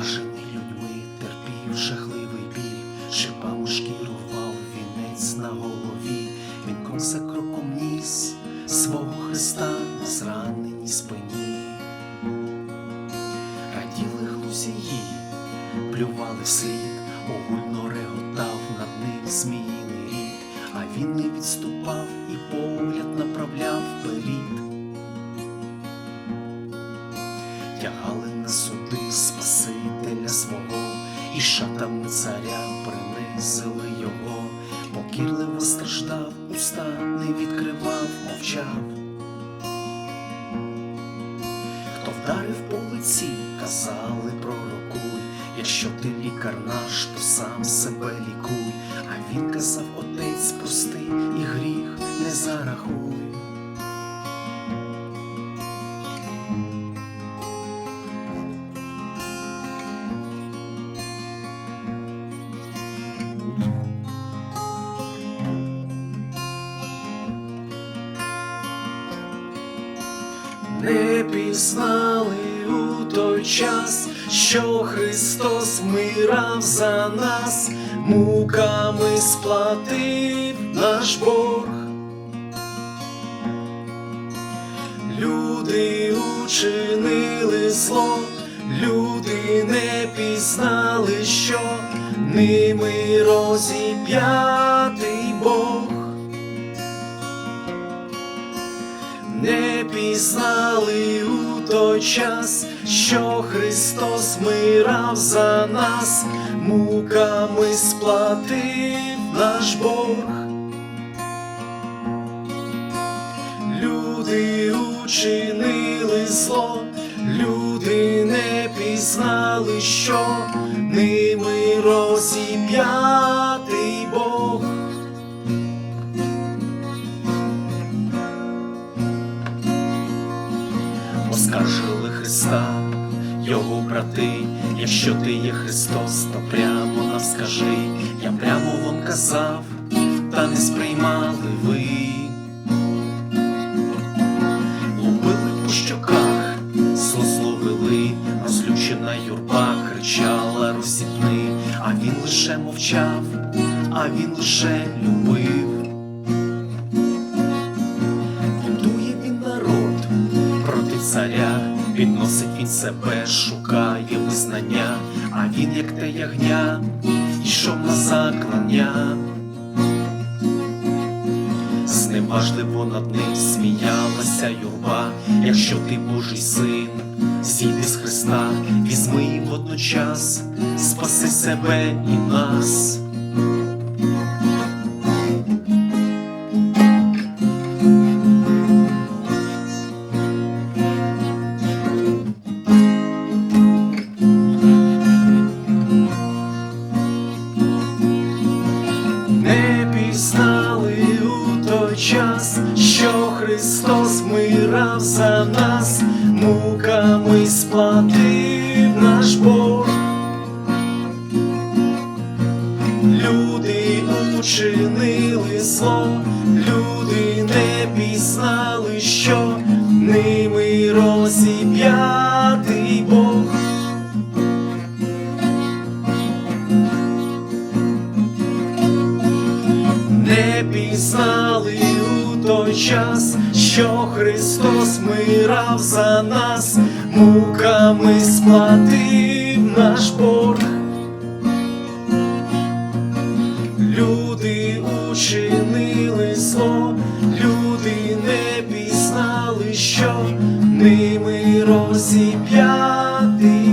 Поражений людьми терпів жахливий біль, шипами шкіру впав вінець на голові, він крок за кроком ніс свого Христа на зраненій спині. Раділи глузії, плювали слід, огульно реготав над ним зміїний рід, а він не відступав і погляд направляв перід. Шатами царя принизили його, покірливо страждав, уста не відкривав, мовчав. Хто вдарив по лиці, казали пророкуй, якщо ти лікар наш, то сам себе лікуй. А він казав, отець, прости, Не пізнали у той час, що Христос вмирав за нас, муками сплатив наш борг. Люди учинили зло, люди не пізнали, що ними розіп'ятий пізнали у той час, що Христос вмирав за нас, муками сплатив наш Бог. Люди учинили зло, люди не пізнали, що ними розіп'ятий Бог. Оскаржили Христа, його брати, якщо ти є Христос, то прямо нам скажи, я прямо вам казав, та не сприймали ви. Лупили по щоках, злословили, розлючена юрба кричала розсіпни, а він лише мовчав, а він лише любив. Царя, підносить він себе, шукає визнання, а він, як те ягня, йшов на заклання. Зневажливо над ним сміялася юрба, якщо ти Божий син, зійди з Христа, візьми водночас, спаси себе і нас. Що Христос вмирав за нас, муками сплатив наш Бог. Люди учинили зло, люди не пізнали, що ними розіп'ятий Бог. не пізнали той час, що Христос мирав за нас, муками сплатив наш борг. Люди учинили зло, люди не пізнали, що ними розіп'ятий Бог.